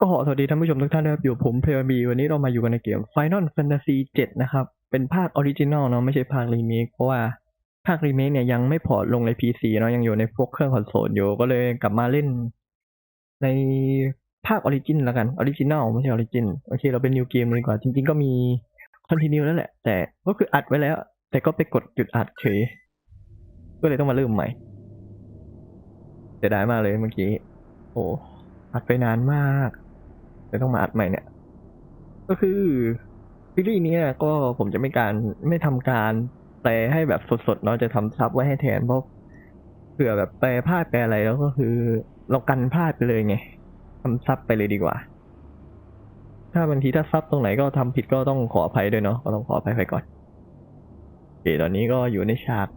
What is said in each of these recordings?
ก็ขอสวัสดีท่านผู้ชมทุกท่านนะครับอยู่ผมเพลบีวันนี้เรามาอยู่กันในเกม Final Fantasy 7 นะครับ เป็นภาคออริจินอลเนาะไม่ใช่ภาครีเมคเพราะว่าภาครีเมคเนี่ยยังไม่พอร์ตลงใน PC เนาะยังอยู่ในพวกเครื่องคอนโซลอยู่ก็เลยกลับมาเล่น ในภาคออริจินแล้วกันออริจินอลไม่ใช่ออริจินโอเค เราเป็นนิวเกมดีกว่า จริง ๆ ก็มีคอนติเนียแล้วแหละ แต่ก็คืออัดไว้แล้ว แต่ก็ไปกดหยุดอัดเฉยก็เลยต้องมาเริ่มใหม่เสียดายมากเลยเมื่อกี้โอ้อัดไปนานมาก เลยต้องมาอัดใหม่เนี่ย ก็คือซีรีส์เนี้ยก็ผมจะไม่การไม่ทำการแปลให้แบบสดๆเนาะจะทำซับไว้ให้แทนเพราะเผื่อแบบแปลพลาดแปลอะไรแล้วก็คือ เรากันพลาดไปเลยไงทำซับไปเลยดีกว่า ถ้าบางทีถ้าซับตรงไหนก็ทำผิดก็ต้องขออภัยด้วยเนาะก็ต้องขออภัยไปก่อนโอเคตอนนี้ก็อยู่ในฉาก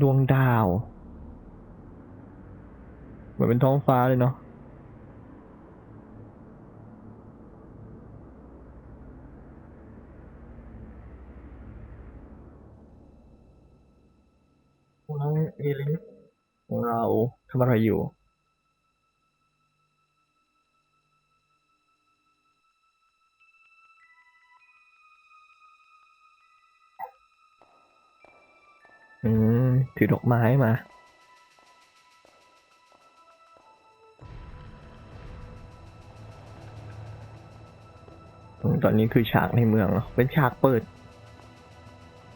ดวงดาว เหมือนเป็นท้องฟ้าเลยเนาะ เราทำอะไรอยู่อืม ถือดอกไม้มา ตอนนี้คือฉากในเมืองเนอะเป็นฉากเปิด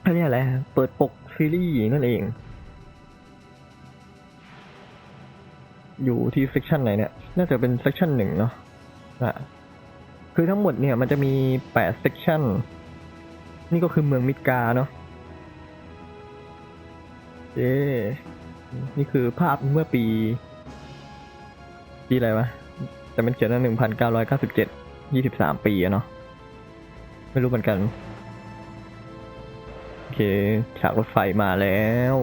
เขาเรียกอะไร เปิดปกซีรีส์นั่นเอง อยู่ที่เซกชันไหนเนี่ย น่าจะเป็นเซกชันหนึ่งเนาะอะคือทั้งหมดเนี่ยมันจะมีแปดเซกชันนี่ก็คือเมืองมิดกาเนาะเย้นี่คือภาพเมื่อปี ปีอะไรวะ แต่มันเขียนว่าหนึ่งพันเก้าร้อยเก้าสิบเจ็ดยี่สิบสามปีอะเนาะ ไม่รู้เหมือนกัน โอเค ฉากรถไฟมาแล้ว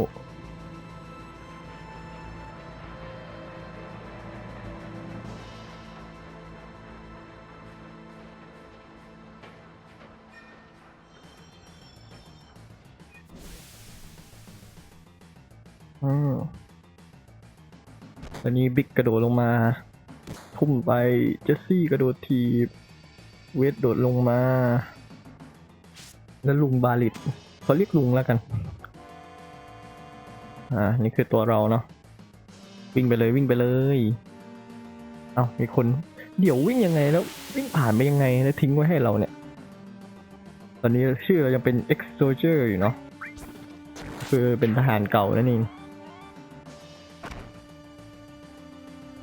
ตอนนี้บิ๊กกระโดดลงมา ทุ่มไป เจสซี่กระโดดทีบ เวทโดดลงมา แล้วลุงบาลิตเขาเรียกลุงแล้วกัน อ่า นี่คือตัวเราเนาะ วิ่งไปเลยวิ่งไปเลย เอามีคน เดี๋ยววิ่งยังไงแล้ว วิ่งผ่านไปยังไงแล้วทิ้งไว้ให้เราเนี่ย ตอนนี้ชื่อเรายังเป็น e x s o l d i e r อยู่เนาะ คือเป็นทหารเก่านั่นเอง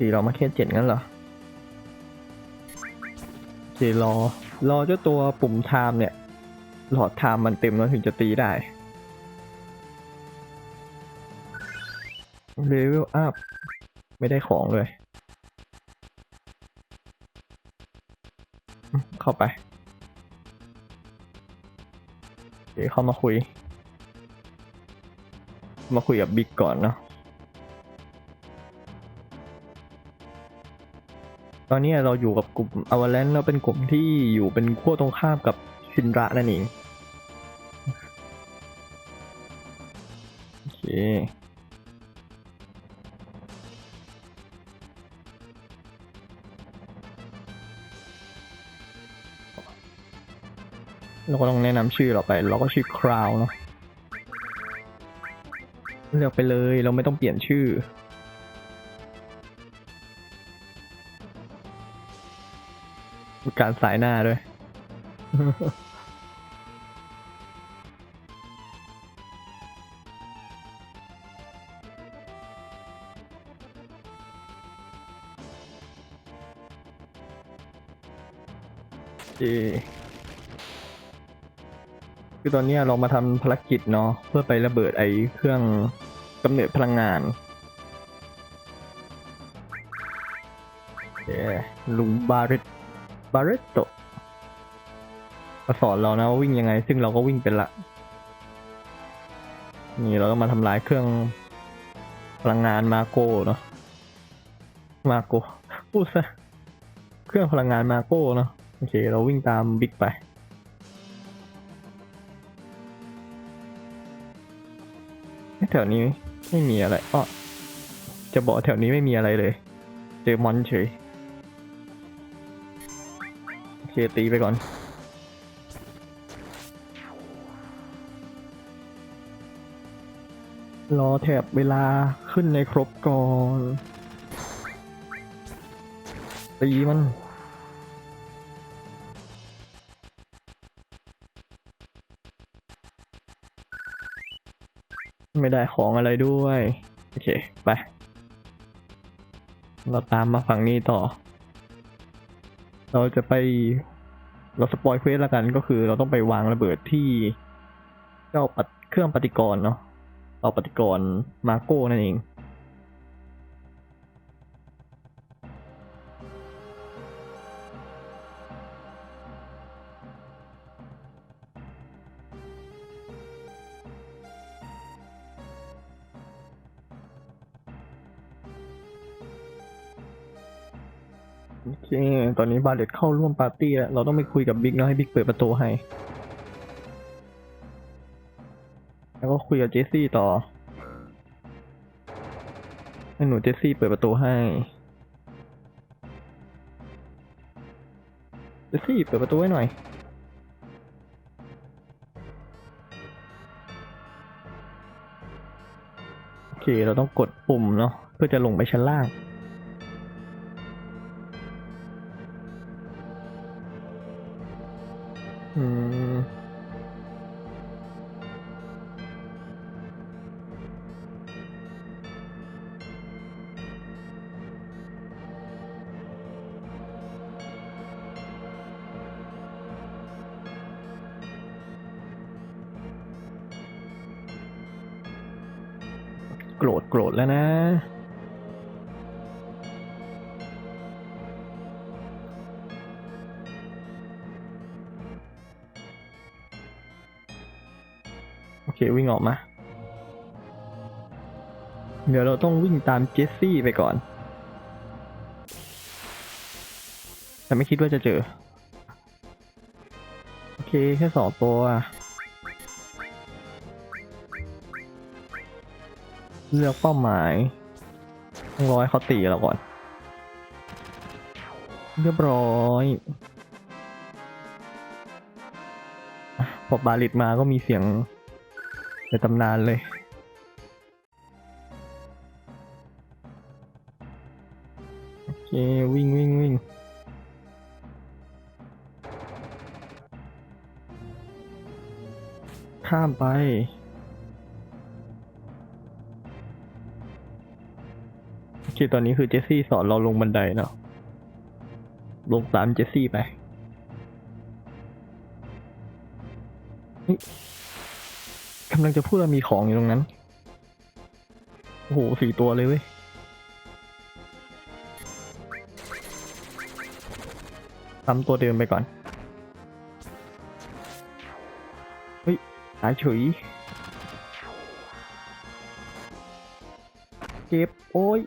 สี่รามาแค่เจ็ดงั้นเหรอโอเครอรอเจ้าตัวปุ่มไทม์เนี่ย หลอดไทม์มันเต็มแล้วถึงจะตีได้เลเวลอัพไม่ได้ของเลย เข้าไป เดี๋ยวเข้ามาคุย มาคุยกับบิ๊กก่อนเนาะ ตอนนี้เราอยู่กับกลุ่มอวาเลนเราเป็นกลุ่มที่อยู่เป็นขั้วตรงข้ามกับชินระนั่นเองโอเคเราก็ต้องแนะนำชื่อเราไป เราก็ชื่อคราวเนาะเลือกไปเลยเราไม่ต้องเปลี่ยนชื่อ การสายหน้าด้วย คือตอนนี้เรามาทำภารกิจเนาะเพื่อไประเบิดไอเครื่องกำเนิดพลังงานเย้ลุงบาริต บาริตโตมาสอนเรานะว่าวิ่งยังไง ซึ่งเราก็วิ่งเป็นละ นี่เราต้องมาทำลายเครื่องพลังงานมาโก้เนาะ มาโก้พูดซะเครื่องพลังงานมาโก้เนาะ โอเค เราวิ่งตามบิ๊กไปแถวนี้ไม่มีอะไรอ้อจะบอกแถวนี้ไม่มีอะไรเลย เจอมอนเฉย เคตีไปก่อน รอแถบเวลาขึ้นในครบก่อนตีมันไม่ได้ของอะไรด้วย โอเค ไป เราตามมาฝั่งนี้ต่อ เราจะไปเราสปอยเควสละกันก็คือเราต้องไปวางระเบิดที่เจ้าปัดเครื่องปฏิกรณ์เนาะเอาปฏิกรณ์มาโก้นั่นเอง โอเคตอนนี้บาเลตเข้าร่วมปาร์ตี้แล้วเราต้องไปคุยกับบิ๊กเนาะให้บิ๊กเปิดประตูให้ แล้วก็คุยกับเจสซี่ต่อให้หนูเจสซี่เปิดประตูให้เจสซี่เปิดประตูให้หน่อยโอเคเราต้องกดปุ่มเนาะเพื่อจะลงไปชั้นล่าง โกรธโกรธแล้วนะ โอเควิ่งออกมา เดี๋ยวเราต้องวิ่งตามเจสซี่ไปก่อน แต่ไม่คิดว่าจะเจอ โอเค แค่สองตัว เลือกเป้าหมายต้องร้อยเขาตีเราก่อน เรียบร้อยพอบาลิตมาก็มีเสียงในตำนานเลย โอเค วิ่งวิ่งวิ่งข้ามไป โอเคตอนนี้คือเจสซี่สอนเราลงบันไดเนาะลงตามเจสซี่ไปกำลังจะพูดว่ามีของอยู่ตรงนั้น โอ้โหสี่ตัวเลยเว้ย ทำตัวเดิมไปก่อน เฮ้ยหายเฉยเก็บ โอ้ย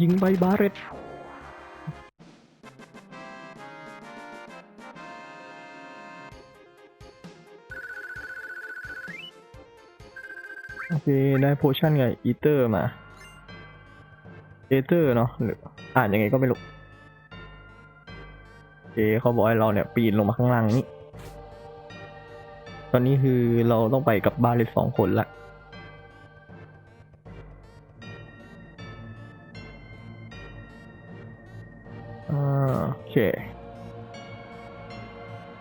ยิงใบบาเรตโอเค ได้โพชั่นไงอีเตอร์มาเอเตอร์เนาะหรืออ่านยังไงก็ไม่รู้โอเคเขาบอกให้เราเนี่ย ปีนลงมาข้างล่างนี้ ตอนนี้คือเราต้องไปกับบาเลตสองคนละ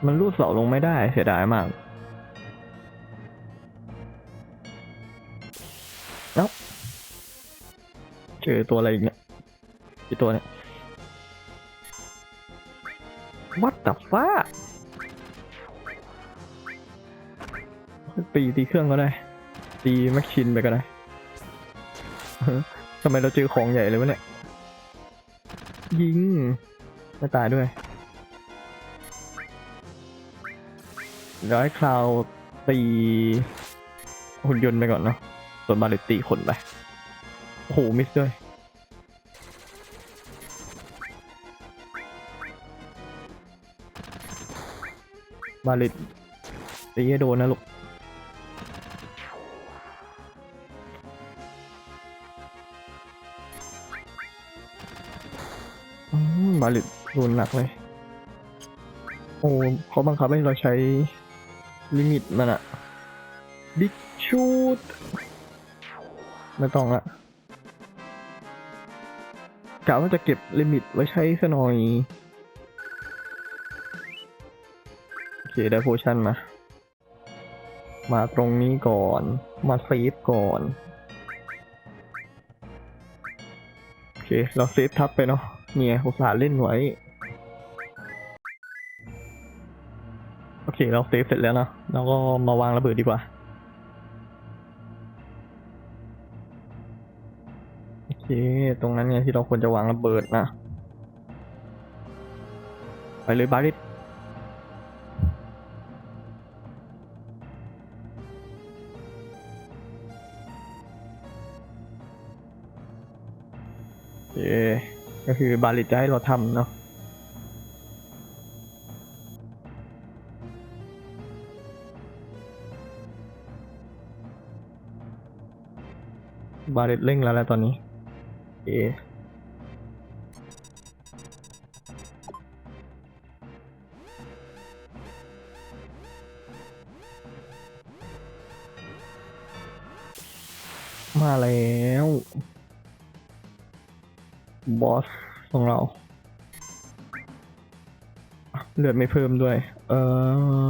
มันรูดเสาลงไม่ได้เสียดายมากเอ้าเจอตัวอะไรอีกเนี่ยอีตัวเนี่ย What the fuck ตีตีเครื่องก็ได้ ตีแม็กชินไปก็ได้ทำไมเราเจอของใหญ่เลยวะเนี่ย ยิงไม่ตายด้วย เดี๋ยวให้คลาวตีหุ่นยนต์ไปก่อนเนาะส่วนบาเลตตีคนไป โอ้โห มิสด้วย บาเลตตีให้โดนนะลูกบาลิตโดนหนักเลย โอ้เขาบังคับให้เราใช้ ลิมิตมันอะบิ๊กชูดไม่ต้องละกะว่าจะเก็บลิมิตไว้ใช้ซะหน่อย โอเค ได้โพชั่นมา มาตรงนี้ก่อน มาเซฟก่อน โอเค เราเซฟทับไปเนาะเนี่ยอุตส่าห์เล่นไว้ เคเราเซฟเสร็จแล้วเนอะเราก็มาวางระเบิดดีกว่า โอเค ตรงนั้นเนี่ยที่เราควรจะวางระเบิดนะ ไปเลยบาริสโอเค ก็คือบาริสจะให้เราทำเนาะ บาริสเร่งแล้วแหละตอนนี้โอมาแล้วบอสของเรา เลือดไม่เพิ่มด้วย เออ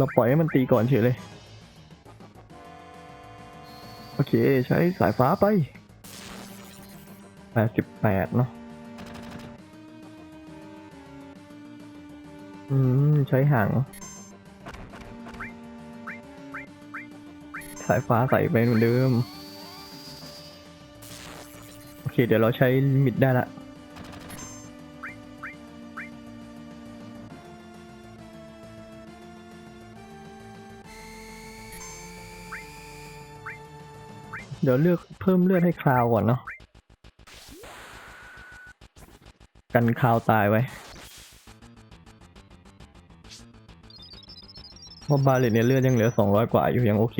เราปล่อยให้มันตีก่อนเฉยเลย โอเคใช้สายฟ้าไปแปดสิบแปดเนาะอืม ใช้หางสายฟ้าใส่ไปเหมือนเดิม โอเค เดี๋ยวเราใช้มิตได้ละ เดี๋ยวเลือกเพิ่มเลือดให้คราวก่อนเนาะกันคราวตายไว้เพราะบาเลตเนี่ยเลือดยังเหลือสองร้อยกว่าอยู่ยังโอเค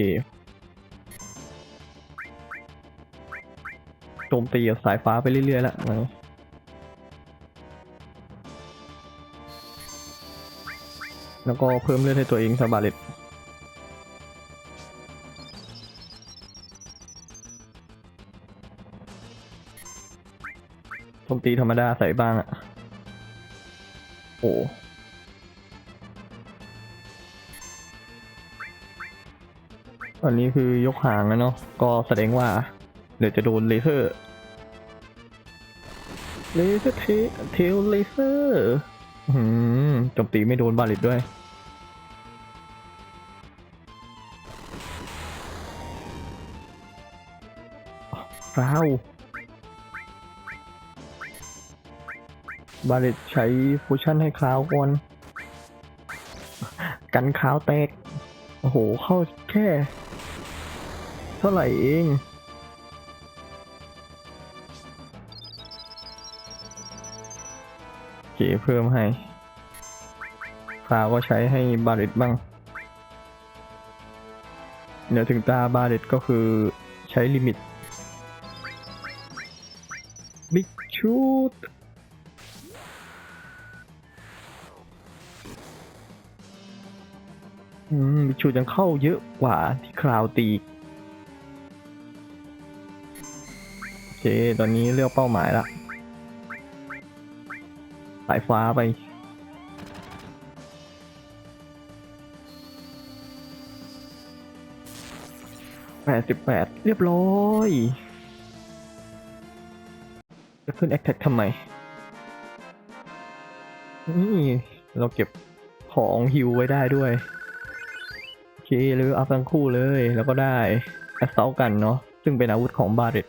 โจมตีกับสายฟ้าไปเรื่อยๆแล้วนะแล้วก็เพิ่มเลือดให้ตัวเองสบาเลต มตีธรรมดาใส่บ้างอะโอ้อันนี้คือยกหางแล้วเนาะ ก็แสดงว่า เดี๋ยวจะโดนเลเซอร์ เลเซอร์เทเทลเลเซอร์อืมจมตีไม่โดนบาลิตด้วยคราว บาเลตใช้ฟูชั่นให้คราวก่อนกันคราวแตก โอ้โห เข้าแค่ เท่าไหร่เองโอเคเพิ่มให้คราวก็ใช้ให้บาเลตบ้าง เดี๋ยวถึงตาบาเลตก็คือใช้ลิมิต บิ๊กชูด ชูยังเข้าเยอะกว่าที่คราวตีโอเค ตอนนี้เลือกเป้าหมายละสายฟ้าไป แปดสิบแปดเรียบร้อย จะขึ้นแอคแท็กทำไม นี่ เราเก็บของฮิวไว้ได้ด้วย หรืออัพทั้งคู่เลยแล้วก็ได้แอสเซลกันเนาะซึ่งเป็นอาวุธของบาเรต